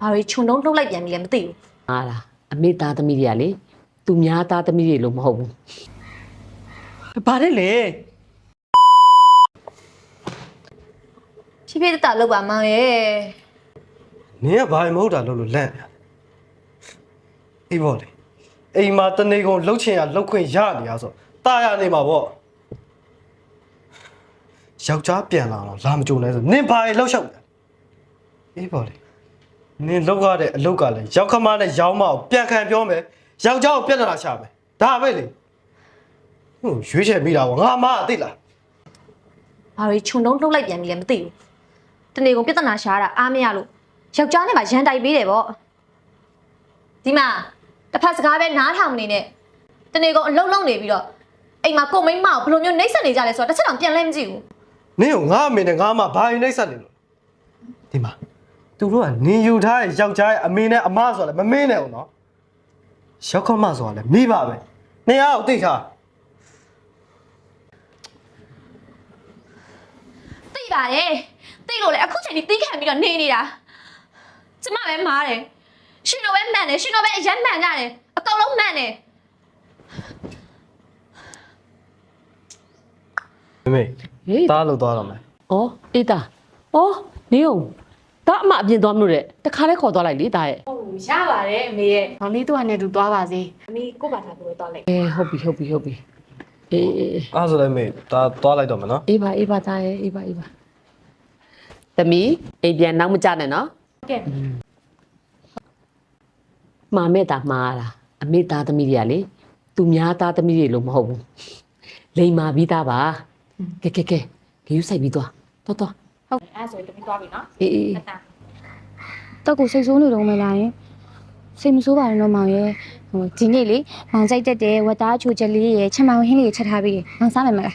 ဘာတွေခြုံတုံးလှုပ်လိုက်ပြန်ပြီလဲမသိဘူးဟာလားအမေသားသမီးတွေကလေသူများသားသမီးတွေလို့မဟုတ်ဘူးဘာလဲလေဖြည်းဖြည်းတတလှုပ်ပါမောင်ရဲ့နင်ကဘာမှမဟုတ်တာလို့လို့လန့်နေအေးပေါ့လေအိမ်မှာတနေကုန်လှုပ်ချင်ရလှုပ်ခွင့်ရနေရဆိုတာရနေမှာပေါ့ယောက်ျားပြန်လာတော့လာမကြုံလဲဆိုနင်ဘာလှုပ်ရှောက်လဲအေးပေါ့လေ နင်လောက်ရတဲ့အလုတ်ကလည်းရောက်ခမနဲ့ရောင်းမအောင်ပြန်ခံပြောမယ်ယောက်ျားကိုပြဿနာရှာမယ်ဒါပဲလေဟုတ်ရွေးချယ်မိတာပေါ့ငါမသိလားဘာတွေခြုံတုံးလှုပ်လိုက်ပြန်ပြီလဲမသိဘူးတနေ့ကုန်ပြဿနာရှာတာအားမရလို့ယောက်ျားနဲ့မှရန်တိုက်ပေးတယ်ပေါ့ဒီမှာတစ်ဖက်စကားပဲနားထောင်နေနဲ့တနေ့ကုန်အလုံးလုံးနေပြီးတော့အိမ်မှာကိုမိန်းမကိုဘယ်လိုမျိုးနှိမ့်ဆက်နေကြလဲဆိုတော့တစ်ချက်တော့ပြန်လဲမကြည့်ဘူးနင့်ကိုငါအမေနဲ့ငါအမဘာရင်နှိမ့်ဆက်နေလို့ဒီမှာ သူတို့ကနင်ယူထားတဲ့ယောက်ျားရဲ့အမေနဲ့အမဆိုတာလည်းမမင်းနဲ့ဘူးနော်ရောက်ခမဆိုတာလည်းမိပါပဲနေရအောင်သိထားသိပါတယ်သိလို့လေအခုချိန်ဒီတီးခံပြီးတော့နေနေတာကျမပဲမားတယ်ရှင်တို့ပဲမှန်တယ်ရှင်တို့ပဲအယမ်းမှန်ကြတယ်အကောင်လုံးမှန်တယ်မမေဟေးတားလို့သွားတော့မယ် ဩအေးသားဩနေအောင် ဒါအမအပြင်သွားမလို့တဲ့တခါလဲခေါ်သွားလိုက်လေဒါရဲ့ရပါတယ်အမေရဲ့။မောင်လေးသူ့အနေနဲ့သူသွားပါစေ။အမေကို့ဘာသာသူပဲသွားလိုက်အေးဟုတ်ပြီဟုတ်ပြီဟုတ်ပြီအေးအေးအေးအားဆိုလည်းမေတားသွားလိုက်တော့မယ်နော်အေးပါအေးပါသားရဲ့အေးပါအေးပါသမီးအိမ်ပြန်နောက်မကြနဲ့နော်။ဟုတ်ကဲ့မှာမဲ့တာမှားလားအမေသားသမီးတွေကလေသူများသားသမီးတွေလို့မဟုတ်ဘူးလိန်မာပြီးသားပါကဲကဲကဲဂယူဆိုင်ပြီးသွားသွားသွား။ ဟုတ်အဲ့ဒါဆိုရင်တမီးသွားပြီနော်အေးအေး။တတတော့ကိုစိတ်ဆိုးနေတော့မလားယင်စိတ်မဆိုးပါနဲ့တော့မောင်ရဲ့ဟိုဒီနေ့လေမောင်ကြိုက်တတ်တဲ့ဝတ်သားချိုချက်လေးရဲ့ချက်မောင်ဟင်းလေးချက်ထားပြီးမောင်စားမယ်မလား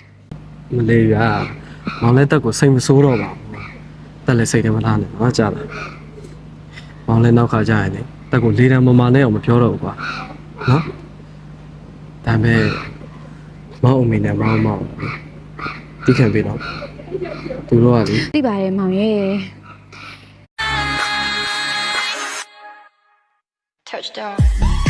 မလေးဗျာမောင်လည်းတက်ကိုစိတ်မဆိုးတော့ပါဘူးတက်လည်းစိတ်ထဲမလားနဲ့ငါကြားလားမောင်လည်းနောက်ခါကြရင်လေတက်ကိုလေးတန်းမမနဲ့အောင်မပြောတော့ဘူးကွာနော်ဒါပေမဲ့မောင်အမေနဲ့မောင်မောင်တိခံပေးတော့ သူတို့ကလေသိပါတယ်မောင်ရဲ့ Touchdown.